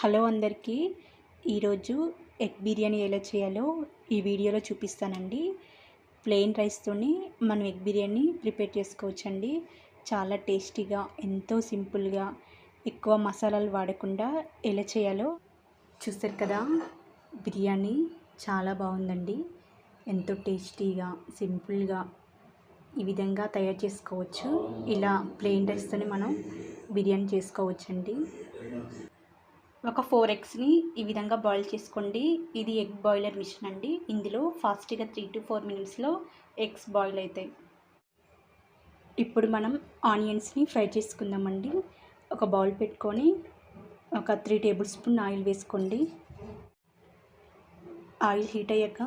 Hello అందరికీ. ఈరోజు egg biryani ఎలా చేయాలో ఈ వీడియోలో చూపిస్తానండి. ప్లెయిన్ రైస్తోని మనం ఎగ్ బిర్యానీ ప్రిపేర్ చేసుకోవచ్చండి. చాలా టేస్టీగా ఎంతో సింపుల్గా ఎక్కువ మసాలాలు వాడకుండా ఎలా చేయాలో చూస్తారు కదా. బిర్యానీ చాలా బాగుందండి. ఎంతో టేస్టీగా సింపుల్గా ఈ విధంగా తయారు చేసుకోవచ్చు. ఇలా ప్లెయిన్ రైస్తోనే మనం బిర్యానీ చేసుకోవచ్చండి. ఒక ఫోర్ ఎగ్స్ని ఈ విధంగా బాయిల్ చేసుకోండి. ఇది ఎగ్ బాయిలర్ మిషన్ అండి. ఇందులో ఫాస్ట్గా త్రీ టు ఫోర్ మినిట్స్లో ఎగ్స్ బాయిల్ అవుతాయి. ఇప్పుడు మనం ఆనియన్స్ని ఫ్రై చేసుకుందామండి. ఒక బౌల్ పెట్టుకొని ఒక త్రీ టేబుల్ స్పూన్ ఆయిల్ వేసుకోండి. ఆయిల్ హీట్ అయ్యాక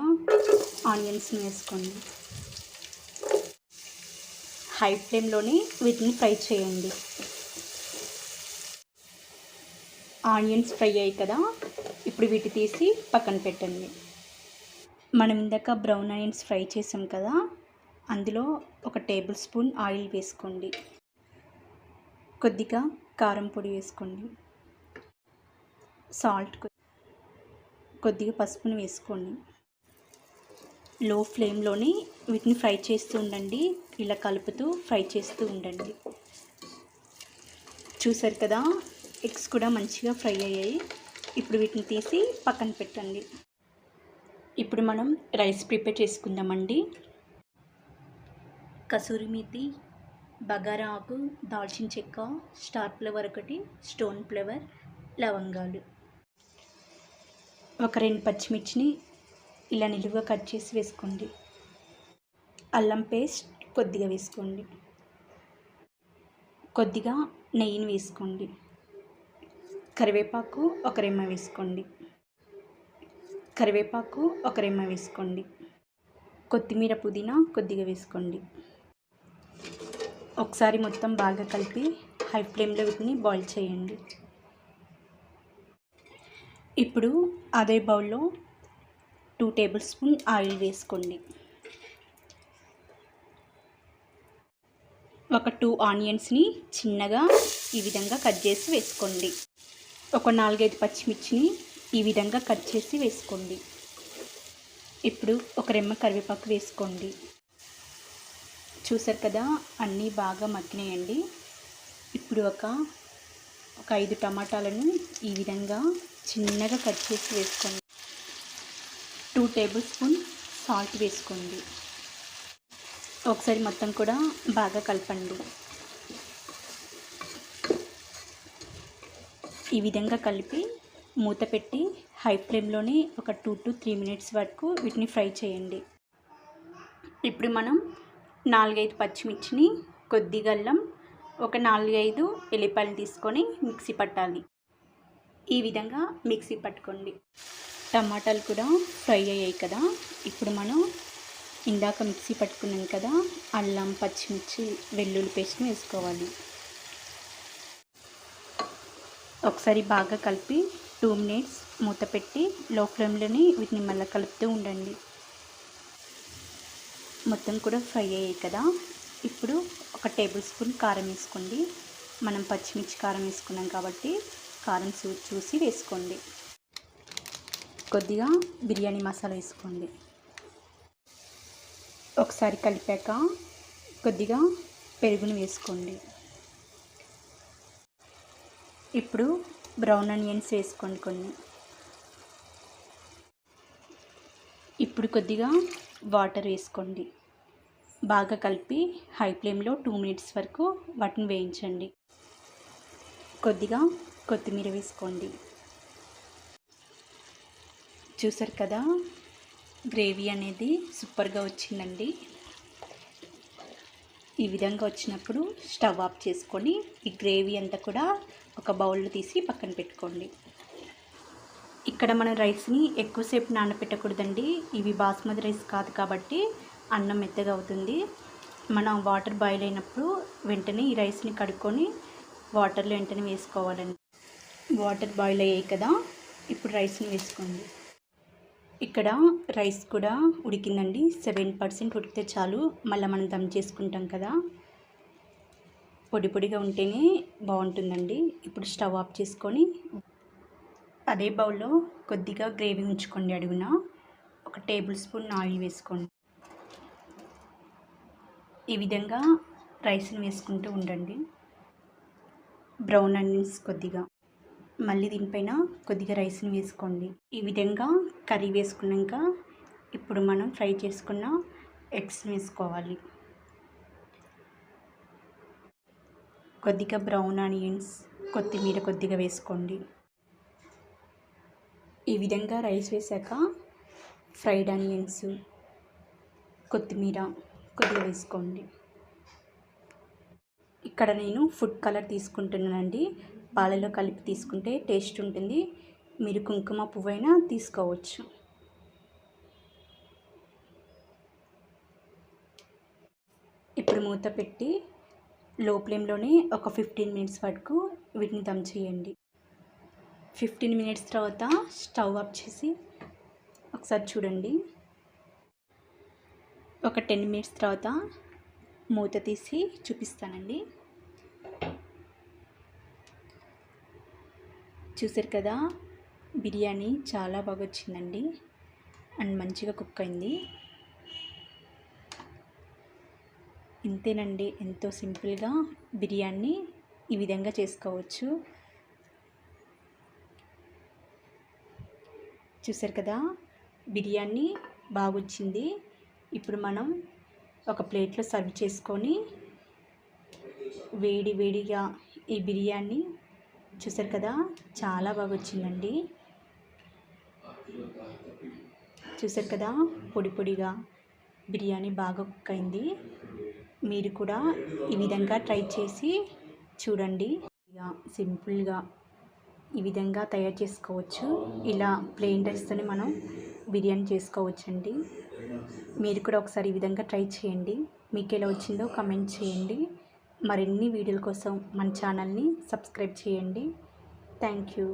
ఆనియన్స్ని వేసుకోండి. హై ఫ్లేమ్లోనే వీటిని ఫ్రై చేయండి. ఆనియన్స్ ఫ్రై అయ్యాయి కదా ఇప్పుడు వీటి తీసి పక్కన పెట్టండి. మనం ఇందాక బ్రౌన్ ఆనియన్స్ ఫ్రై చేసాం కదా అందులో ఒక టేబుల్ స్పూన్ ఆయిల్ వేసుకోండి. కొద్దిగా కారం పొడి వేసుకోండి. సాల్ట్ కొద్దిగా పసుపుని వేసుకోండి. లో ఫ్లేమ్లోని వీటిని ఫ్రై చేస్తూ ఉండండి. ఇలా కలుపుతూ ఫ్రై చేస్తూ ఉండండి. చూసారు కదా ఎగ్స్ కూడా మంచిగా ఫ్రై అయ్యాయి. ఇప్పుడు వీటిని తీసి పక్కన పెట్టండి. ఇప్పుడు మనం రైస్ ప్రిపేర్ చేసుకుందామండి. కసూరి మీతి బగారా ఆకు దాల్చిన చెక్క స్టార్ ఫ్లవర్ ఒకటి స్టోన్ ఫ్లవర్ లవంగాలు. ఒక రెండు పచ్చిమిర్చిని ఇలా నిలువుగా కట్ చేసి వేసుకోండి. అల్లం పేస్ట్ కొద్దిగా వేసుకోండి. కొద్దిగా నెయ్యిని వేసుకోండి. కరివేపాకు ఒక రెమ్మ వేసుకోండి. కరివేపాకు ఒక రెమ్మ వేసుకోండి. కొత్తిమీర పుదీనా కొద్దిగా వేసుకోండి. ఒకసారి మొత్తం బాగా కలిపి హై ఫ్లేమ్లో వీటిని బాయిల్ చేయండి. ఇప్పుడు అదే బౌల్లో టూ టేబుల్ స్పూన్ ఆయిల్ వేసుకోండి. ఒక టూ ఆనియన్స్ని చిన్నగా ఈ విధంగా కట్ చేసి వేసుకోండి. ఒక నాలుగైదు పచ్చిమిర్చిని ఈ విధంగా కట్ చేసి వేసుకోండి. ఇప్పుడు ఒక రెమ్మ కరివేపాకు వేసుకోండి. చూసారు కదా అన్నీ బాగా మగ్గినాయండి. ఇప్పుడు ఒక ఒక ఐదు టమాటాలను ఈ విధంగా చిన్నగా కట్ చేసి వేసుకోండి. టూ టేబుల్ స్పూన్ సాల్ట్ వేసుకోండి. ఒకసారి మొత్తం కూడా బాగా కలపండి. ఈ విధంగా కలిపి మూత పెట్టి హై ఫ్లేమ్లోనే ఒక టూ టు త్రీ మినిట్స్ వరకు వీటిని ఫ్రై చేయండి. ఇప్పుడు మనం నాలుగైదు పచ్చిమిర్చిని కొద్ది గల్లం ఒక నాలుగైదు ఎల్లిపాయలు తీసుకొని మిక్సీ పట్టాలి. ఈ విధంగా మిక్సీ పట్టుకోండి. టమాటాలు కూడా ఫ్రై అయ్యాయి కదా. ఇప్పుడు మనం ఇందాక మిక్సీ పట్టుకున్నాం కదా అల్లం పచ్చిమిర్చి వెల్లుల్లి పేస్ట్ని వేసుకోవాలి. ఒకసారి బాగా కలిపి టూ మినిట్స్ మూత పెట్టి లో ఫ్లేమ్లోని వీటిని మళ్ళీ కలుపుతూ ఉండండి. మొత్తం కూడా ఫ్రై అయ్యాయి కదా. ఇప్పుడు ఒక టేబుల్ స్పూన్ కారం వేసుకోండి. మనం పచ్చిమిర్చి కారం వేసుకున్నాం కాబట్టి కారం చూ చూసి వేసుకోండి. కొద్దిగా బిర్యానీ మసాలా వేసుకోండి. ఒకసారి కలిపాక కొద్దిగా పెరుగును వేసుకోండి. ఇప్పుడు బ్రౌన్ ఆనియన్స్ వేసుకోండి కొన్ని. ఇప్పుడు కొద్దిగా వాటర్ వేసుకోండి. బాగా కలిపి హై ఫ్లేమ్లో టూ మినిట్స్ వరకు వాటిని వేయించండి. కొద్దిగా కొత్తిమీర వేసుకోండి. చూసారు కదా? గ్రేవీ అనేది సూపర్గా వచ్చిందండి. ఈ విధంగా వచ్చినప్పుడు స్టవ్ ఆఫ్ చేసుకొని ఈ గ్రేవీ అంతా కూడా ఒక బౌల్లో తీసి పక్కన పెట్టుకోండి. ఇక్కడ మన రైస్ని ఎక్కువసేపు నానబెట్టకూడదండి ఇవి బాస్మతి రైస్ కాదు కాబట్టి అన్నం మెత్తగా అవుతుంది. మనం వాటర్ బాయిల్ అయినప్పుడు వెంటనే ఈ రైస్ని కడుక్కొని వాటర్లో వెంటనే వేసుకోవాలండి. వాటర్ బాయిల్ అయ్యాయి కదా ఇప్పుడు రైస్ని వేసుకోండి. ఇక్కడ రైస్ కూడా ఉడికిందండి. సెవెన్ పర్సెంట్ ఉడికితే చాలు. మళ్ళీ మనం దమ్ చేసుకుంటాం కదా. పొడి పొడిగా ఉంటేనే బాగుంటుందండి. ఇప్పుడు స్టవ్ ఆఫ్ చేసుకొని అదే బౌల్లో కొద్దిగా గ్రేవీ ఉంచుకోండి అడుగున. ఒక టేబుల్ స్పూన్ ఆయిల్ వేసుకోండి. ఈ విధంగా రైస్ని వేసుకుంటూ ఉండండి. బ్రౌన్ అనియన్స్ కొద్దిగా. మళ్ళీ దీనిపైన కొద్దిగా రైస్ని వేసుకోండి. ఈ విధంగా కర్రీ వేసుకున్నాక ఇప్పుడు మనం ఫ్రై చేసుకున్న ఎగ్స్ వేసుకోవాలి. కొద్దిగా బ్రౌన్ ఆనియన్స్ కొత్తిమీర కొద్దిగా వేసుకోండి. ఈ విధంగా రైస్ వేసాక ఫ్రైడ్ ఆనియన్స్ కొత్తిమీర కొద్దిగా వేసుకోండి. ఇక్కడ నేను ఫుడ్ కలర్ తీసుకుంటున్నానండి. పాలలో కలిపి తీసుకుంటే టేస్ట్ ఉంటుంది. మీరు కుంకుమ పువ్వైనా తీసుకోవచ్చు. ఇప్పుడు మూత పెట్టి లో ఫ్లేమ్లోనే ఒక ఫిఫ్టీన్ మినిట్స్ వరకు వీటిని దమ్ చేయండి. ఫిఫ్టీన్ మినిట్స్ తర్వాత స్టవ్ ఆఫ్ చేసి ఒకసారి చూడండి. ఒక టెన్ మినిట్స్ తర్వాత మూత తీసి చూపిస్తానండి. చూసారు కదా బిర్యానీ చాలా బాగా వచ్చిందండి అండ్ మంచిగా కుక్ అయింది. ఇంతేనండి ఎంతో సింపుల్గా బిర్యానీ ఈ విధంగా చేసుకోవచ్చు. చూసారు కదా బిర్యానీ బాగొచ్చింది. ఇప్పుడు మనం ఒక ప్లేట్లో సర్వ్ చేసుకొని వేడి వేడిగా ఈ బిర్యానీ చూసారు కదా చాలా బాగా వచ్చిందండి చూసారు కదా పొడి పొడిగా బిర్యానీ బాగా కుక్ అయింది. మీరు కూడా ఈ విధంగా ట్రై చేసి చూడండి. సింపుల్గా ఈ విధంగా తయారు చేసుకోవచ్చు. ఇలా ప్లెయిన్ రైస్తోనే మనం బిర్యానీ చేసుకోవచ్చండి. మీరు కూడా ఒకసారి ఈ విధంగా ట్రై చేయండి. మీకు ఎలా వచ్చిందో కమెంట్ చేయండి. మరిన్ని వీడియోల కోసం మన ఛానల్ని సబ్స్క్రైబ్ చేయండి. Thank you.